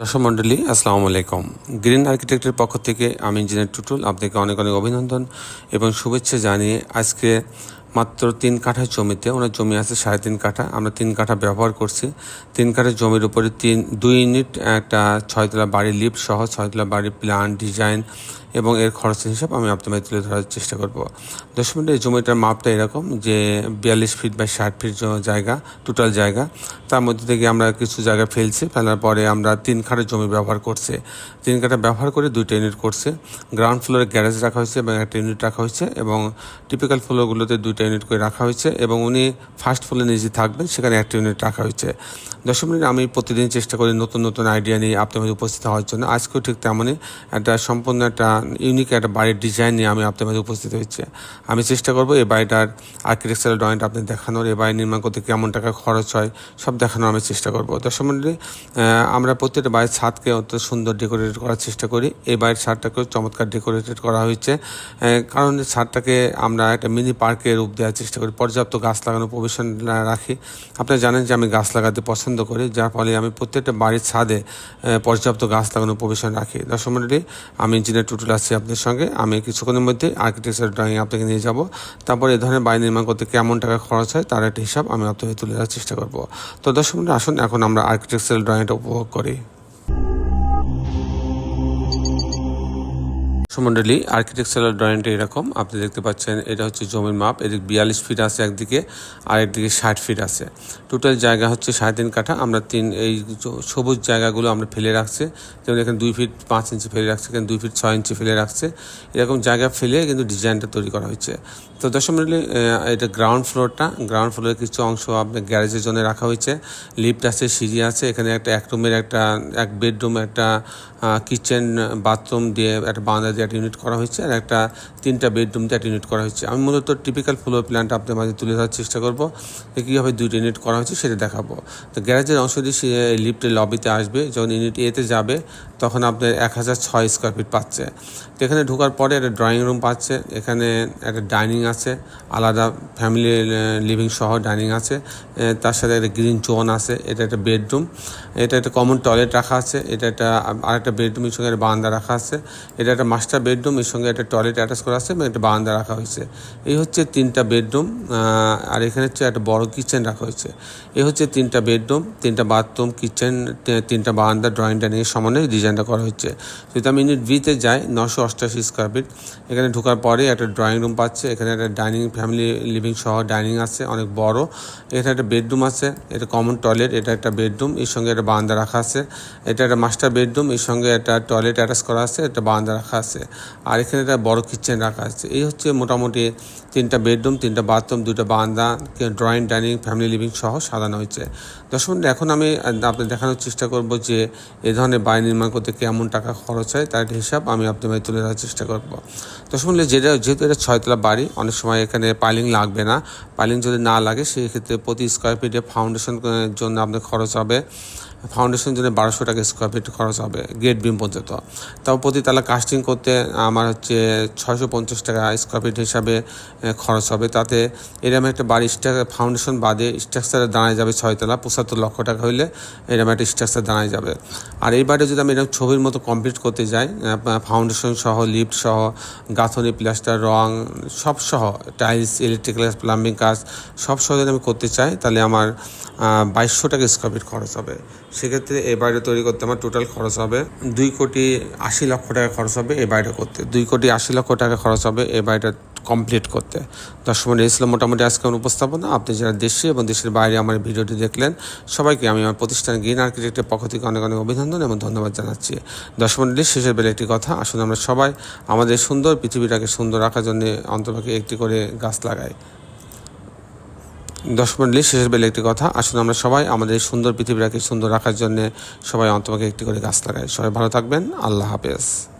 দর্শক মণ্ডলী, আসসালামু আলাইকুম। গ্রিন আর্কিটেক্টের পক্ষ থেকে আমি ইঞ্জিনিয়ার টুটুল, আপনাকে অনেক অনেক অভিনন্দন এবং শুভেচ্ছা জানিয়ে আজকে মাত্র তিন কাঠা জমিতে, ওনার জমি আছে সাড়ে তিন কাঠা, আমরা তিন কাঠা ব্যবহার করছি। তিন কাঠা জমির উপরে তিন, দুই ইউনিট একটা ছয়তলা বাড়ি লিফট সহ ছয়তলা বাড়ির প্ল্যান, ডিজাইন এবং এর খরচের হিসাব আমি আপনাদের তুলে ধরার চেষ্টা করব। দশ মিনিট এই জমিটার মাপটা এরকম যে বিয়াল্লিশ ফিট বা ষাট ফিট জায়গা টোটাল জায়গা। তার মধ্যে থেকে আমরা কিছু জায়গা ফেলছি, ফেলার পরে আমরা তিন খাটের জমি ব্যবহার করছে। তিন কাঠা ব্যবহার করে দুইটা ইউনিট করছে। গ্রাউন্ড ফ্লোরে গ্যারেজ রাখা হয়েছে এবং একটা ইউনিট রাখা হয়েছে এবং টিপিক্যাল ফ্লোরগুলোতে দুইটা ইউনিট করে রাখা হয়েছে এবং উনি ফার্স্ট ফ্লোরে নিজে থাকবেন, সেখানে একটা ইউনিট রাখা হয়েছে। দশ মিনিট আমি প্রতিদিন চেষ্টা করি নতুন নতুন আইডিয়া নিয়ে মধ্যে উপস্থিত হওয়ার জন্য। আজকেও ঠিক তেমনই একটা সম্পূর্ণ একটা ইউনিক একটা বাড়ির ডিজাইন নিয়ে আমি মধ্যে উপস্থিত হয়েছি। আমি চেষ্টা করব এই বাড়িটার আর্কিটেকচারাল ড্রয়িংটা আপনি দেখানোর, এই বাড়ি নির্মাণ করতে কেমন টাকা খরচ হয়, সব দেখানোর আমি চেষ্টা করব। দশ মিনিটে আমরা প্রত্যেকটা বাড়ির ছাদকে অত সুন্দর ডেকোরেট করার চেষ্টা করি। এই বাড়ির ছাদটাকেও চমৎকার ডেকোরেটেড করা হয়েছে। কারণ ছাদটাকে আমরা একটা মিনি পার্কের রূপ দেওয়ার চেষ্টা করি। পর্যাপ্ত গাছ লাগানোর প্রবেশন রাখি। আপনারা জানেন যে আমি গাছ লাগাতে পছন্দ করি, যার ফলে আমি প্রত্যেকটা বাড়ির ছাদে পর্যাপ্ত গাছ লাগানোর প্রবেশন রাখি। দর্শক মন্ডলী, আমি ইঞ্জিনিয়ার টুটুল আছি আপনাদের সঙ্গে। আমি কিছুক্ষণের মধ্যে আর্কিটেকচার ড্রয়িং আপনাকে নিয়ে যাব। তারপরে এ ধরনের বাড়ি নির্মাণ করতে কেমন টাকা খরচ হয়, তার একটা হিসাব আমি আপনাকে তুলে ধরার চেষ্টা করব। তো দর্শক মন্ডলী, আসুন, এখন আমরা আর্কিটেকচারাল ড্রয়িংটা উপভোগ করি। সুমন্ডলী আর্কিটেকচারাল ড্রয়িংটা এরকম, আপনি দেখতে পাচ্ছেন, এটা হচ্ছে জমির মাপ, এদিকে বিয়াল্লিশ ফিট আছে একদিকে আর একদিকে ষাট ফিট আছে। টোটাল জায়গা হচ্ছে সাড়ে তিন কাঠা, আমরা তিন, এই সবুজ জায়গাগুলো আমরা ফেলে রাখছি। যেমন এখানে দুই ফিট পাঁচ ইঞ্চি ফেলে রাখছে, এখানে দুই ফিট ছয় ইঞ্চি ফেলে রাখছে। এরকম জায়গা ফেলে কিন্তু ডিজাইনটা তৈরি করা হয়েছে। তো দশম মিনিটে এটা গ্রাউন্ড ফ্লোরটা গ্রাউন্ড ফ্লোরের কিছু অংশ আপনার গ্যারেজের জন্য রাখা হয়েছে। লিফট আছে, সিঁড়ি আছে, এখানে একটা এক রুমের একটা, এক বেডরুম একটা কিচেন বাথরুম দিয়ে একটা বারান্দা দিয়ে একটা ইউনিট করা হয়েছে আর একটা তিনটা বেডরুম একটা ইউনিট করা হয়েছে। আমি মূলত টিপিক্যাল ফ্লোর প্ল্যানটা আপনার মাঝে তুলে ধরার চেষ্টা করব কীভাবে দুইটা ইউনিট করা হয়েছে সেটা দেখাবো। তো গ্যারেজের অংশ অংশটি সে লিফটের লবিতে আসবে, যখন ইউনিট এতে যাবে, তখন আপনার এক হাজার ছয় স্কোয়ার ফিট পাচ্ছে। তো এখানে ঢোকার পরে একটা ড্রয়িং রুম পাচ্ছে, এখানে একটা ডাইনিং আছে, আলাদা ফ্যামিলি লিভিং সহ ডাইনিং আছে তার সাথে একটা গ্রিন জোন আছে, এটা একটা বেডরুম এটা একটা কমন টয়লেট রাখা আছে, এটা একটা আরেকটা বেডরুমের সঙ্গে একটা বারান্দা রাখা আছে, এটা একটা মাস্টার বেডরুম, এর সঙ্গে একটা টয়লেট অ্যাটাচ করা আছে এবং একটা বারান্দা রাখা হয়েছে। এই হচ্ছে তিনটা বেডরুম আর এখানে হচ্ছে একটা বড় কিচেন রাখা হয়েছে। এই হচ্ছে তিনটা বেডরুম, তিনটা বাথরুম, কিচেন তিনটা বারান্দা ড্রয়িংটা নিয়ে সমানে ডিজাইনটা করা হচ্ছে যদি আমি ইউনিট ভিতে যাই, নশো অষ্টাশি স্কোয়ার ফিট এখানে ঢোকার পরে একটা ড্রয়িং রুম পাচ্ছে, এখানে একটা ডাইনিং, ফ্যামিলি লিভিং সহ ডাইনিং আছে, অনেক বড়। এখানে একটা বেডরুম আছে, এটা কমন টয়লেট, এটা একটা বেডরুম, এর সঙ্গে একটা বারান্দা রাখা আছে। এটা একটা মাস্টার বেডরুম, এর সঙ্গে একটা টয়লেট অ্যাটাচ করা আছে, একটা বারান্দা রাখা আছে। আর এখানে একটা বড় কিচেন রাখা আছে। এই হচ্ছে মোটামুটি তিনটা বেডরুম তিনটা বাথরুম দুটো বারান্দা ড্রয়িং ডাইনিং ফ্যামিলি লিভিং সহ সাজানো হয়েছে। দর্শক, এখন আমি আপনাদের দেখানোর চেষ্টা করব যে এই ধরনের বাড়ি নির্মাণ করতে কেমন টাকা খরচ হয়, তার হিসাব আমি আপনাদের তুলে ধরার চেষ্টা করব। দর্শক যেটা, যেহেতু এটা ছয়তলা বাড়ি, অনেক সময় এখানে পাইলিং লাগবে না। পাইলিং যদি না লাগে সেই ক্ষেত্রে প্রতি স্কোয়ার ফিটে ফাউন্ডেশন জন্য আপনার খরচ হবে। ফাউন্ডেশন জন্য বারোশো টাকা স্কোয়ার ফিট খরচ হবে গেট বিম পর্যন্ত। তাও প্রতি তালা কাস্টিং করতে আমার হচ্ছে ছয়শো পঞ্চাশ টাকা স্কোয়ার ফিট হিসাবে খরচ হবে। তাতে এরকম একটা বাড়ি ফাউন্ডেশন বাদে স্ট্রাকচারে দাঁড়ায় যাবে ছয়তলা, পঁচাত্তর লক্ষ টাকা হইলে এরকম একটা স্ট্রাকচার দাঁড়ায় যাবে। আর এই বাড়ি যদি আমি এরকম ছবির মতো কমপ্লিট করতে যাই ফাউন্ডেশন সহ লিফট সহ, গাঁথনি প্লাস্টার রং, সব সহ টাইলস ইলেকট্রিক্যাল প্লাম্বিং কাজ, সব সহ যদি আমি করতে চাই, তাহলে আমার বাইশশো টাকা স্কোয়ার ফিট খরচ হবে। সেক্ষেত্রে এই বাড়িটা তৈরি করতে আমার টোটাল খরচ হবে দুই কোটি আশি লক্ষ টাকা খরচ হবে এই বাড়িটা করতে। দুই কোটি আশি লক্ষ টাকা খরচ হবে এই বাড়িটা কমপ্লিট করতে। দর্শক এই ছিল মোটামুটি আজকে আমার উপস্থাপনা। আপনি যারা দেশে এবং দেশের বাইরে আমার ভিডিওটি দেখলেন, সবাইকে আমি আমার প্রতিষ্ঠান গ্রিন আর্কিটেক্টের পক্ষ থেকে অনেক অনেক অভিনন্দন এবং ধন্যবাদ জানাচ্ছি। দর্শক মন্ডলী শেষের বেলা একটি কথা আসলে আমরা সবাই আমাদের সুন্দর পৃথিবীটাকে সুন্দর রাখার জন্য অন্তপাকে একটি করে গাছ লাগাই। দর্শক মন্ডলী শেষের বেলা একটি কথা। আসলে আমরা সবাই আমাদের সুন্দর পৃথিবীটাকে সুন্দর রাখার জন্য সবাই অন্তপাকে একটি করে গাছ লাগাই। সবাই ভালো থাকবেন। আল্লাহ হাফেজ।